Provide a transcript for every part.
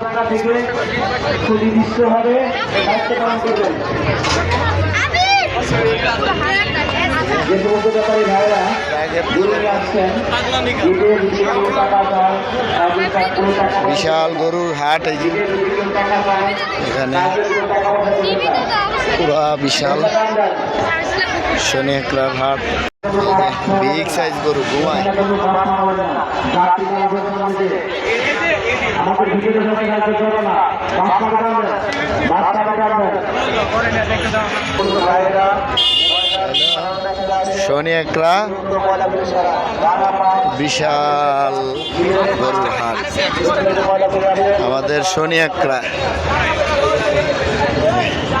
টাকা থেকে সুনির্দিষ্টভাবে দায়িত্ব পালন করবেন? যে সমস্ত ব্যাপারী ভাইরা দূরে আসছেন ঈদে বিভিন্ন টাকা চায় আপনি তার কোনো টাকা পয়সা- বিশাল গরুর হাট এই যে। এখানে। পুরা বিশাল শনি একলার হাট। বিগ সাইজ গরু ভাইরা শনি একলা বিশাল গরুর হাট। আমাদের শনি একলা।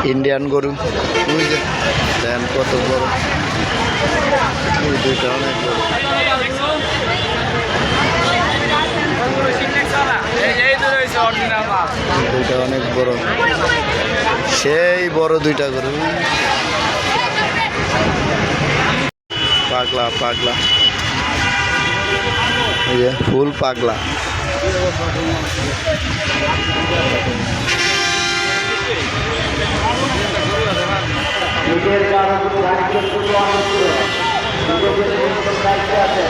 ইন্ডিয়ান গরু। দেন কত বড়। দুইটা অনেক বড়। দুইটা অনেক বড়। সেই বড় দুইটা গরু। পাগলা পাগলা। ফুল পাগলা। নিজের যারা কোনো দায়িত্বপূর্ণ মানুষ নিজের দায়িত্ব আছে।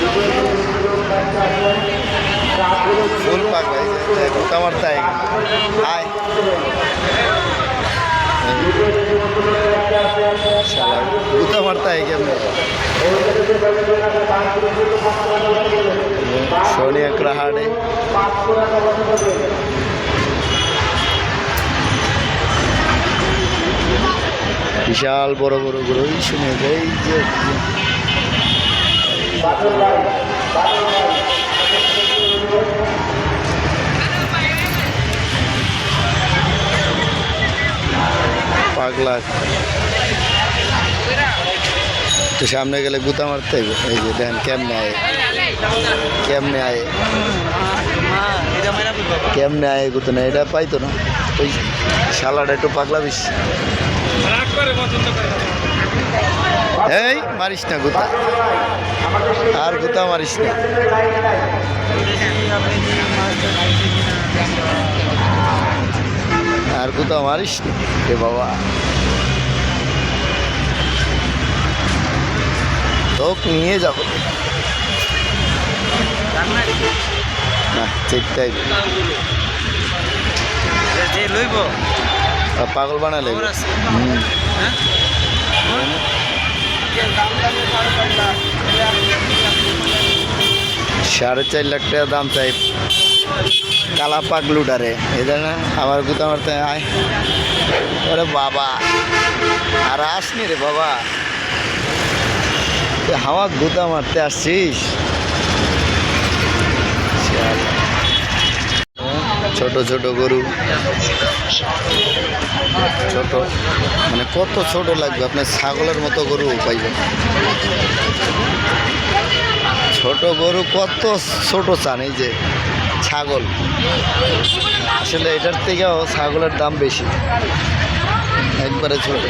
দায়িত্ব ফুল সমস্ত দায়িত্ব আছে। শালা গোটা মারতা আয় কেমনে? বিশাল বড় বড় গরু এই শুনে এই যে পাগলা। একটু সামনে গেলে গুতা মারতে এই যে দেখেন কেমনে আয়। কেমনে আয়। কেমনে আয় গুতো? এটা পাইতো না। ওই শালাটা একটু পাগলা বেশি। এই মারিস না গুতা। আর গুতা মারিস না। আর গুতা মারিস না। রে বাবা। তোক নিয়ে যাব। না ঠিকটাই লইব। পাগল বানালে। হুম। সাড়ে চার লাখ টাকা দাম চাই। কালা পাগলুটারে এদের না? আমার গুতা মারতে আয়। আরে বাবা। আর আসনি রে বাবা। হাওয়া গুতা মারতে আসছিস? ছোট ছোট গরু। ছোট। মানে কত ছোট লাগবে? আপনার ছাগলের মতো গরু পাইবেন ছোট গরু কত ছোট চান, এই যে ছাগল। আসলে এটার থেকেও ছাগলের দাম বেশি। একবারে ছোট।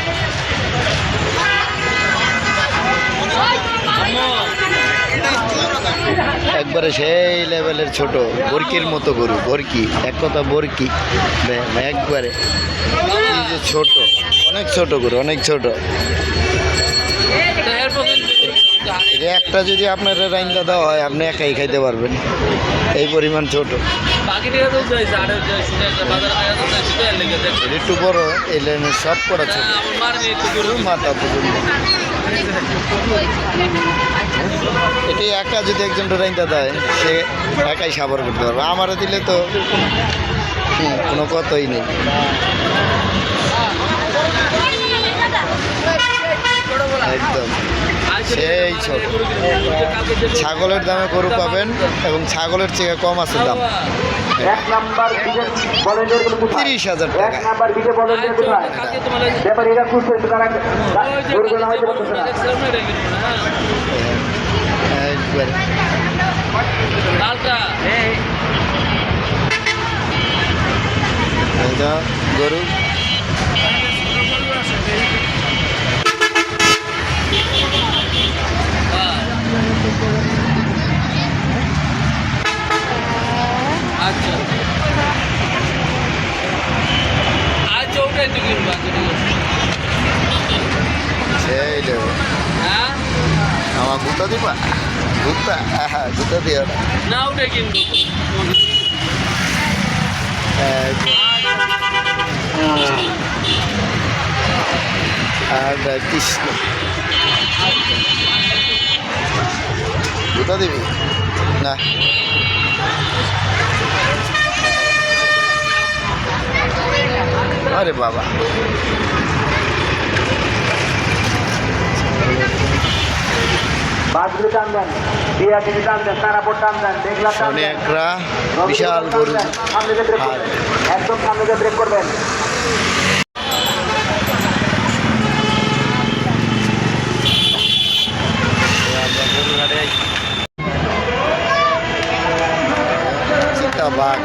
একবারে সেই লেভেলের ছোট বরকির মতো গরু বরকি এক কথা বরকি একবারে যে ছোট অনেক ছোট গরু অনেক ছোট। একটা যদি আপনার রাইন্দা দেওয়া হয় আপনি একাই খাইতে পারবেন। এই পরিমাণ ছোট। একটু বড় এই লাইনের সব করা ছোট। মাথা পর্যন্ত। এটি একা যদি একজন রাইন্দা দেয়, সে একাই সাবর করতে পারবে। আমারে দিলে তো কোনো কথাই নেই। একদম। সেই ছাগলের দামে গরু পাবেন এবং ছাগলের চেয়ে কম আছে দাম। এক নাম্বার বিজে ভলেন্টিয়ারগুলো কোথায়? তিরিশ হাজার এক নাম্বার বিজে ভলেন্টিয়ার কোথায়? কালকে এরা খুঁজছে একটু তারা গরুগুলো নামাইতে পারতেছে না একবারে লালটা গরু। জুতা দিবা? জুতা আহা জুতা দিও না। না উঠে কিনবো এই যে। আর কৃষ্ণ। জুতা দিবি? না। আরে বাবা। একটা বিশাল গরু একদম সামনে ব্রেক করবেন। চিতা বাঘ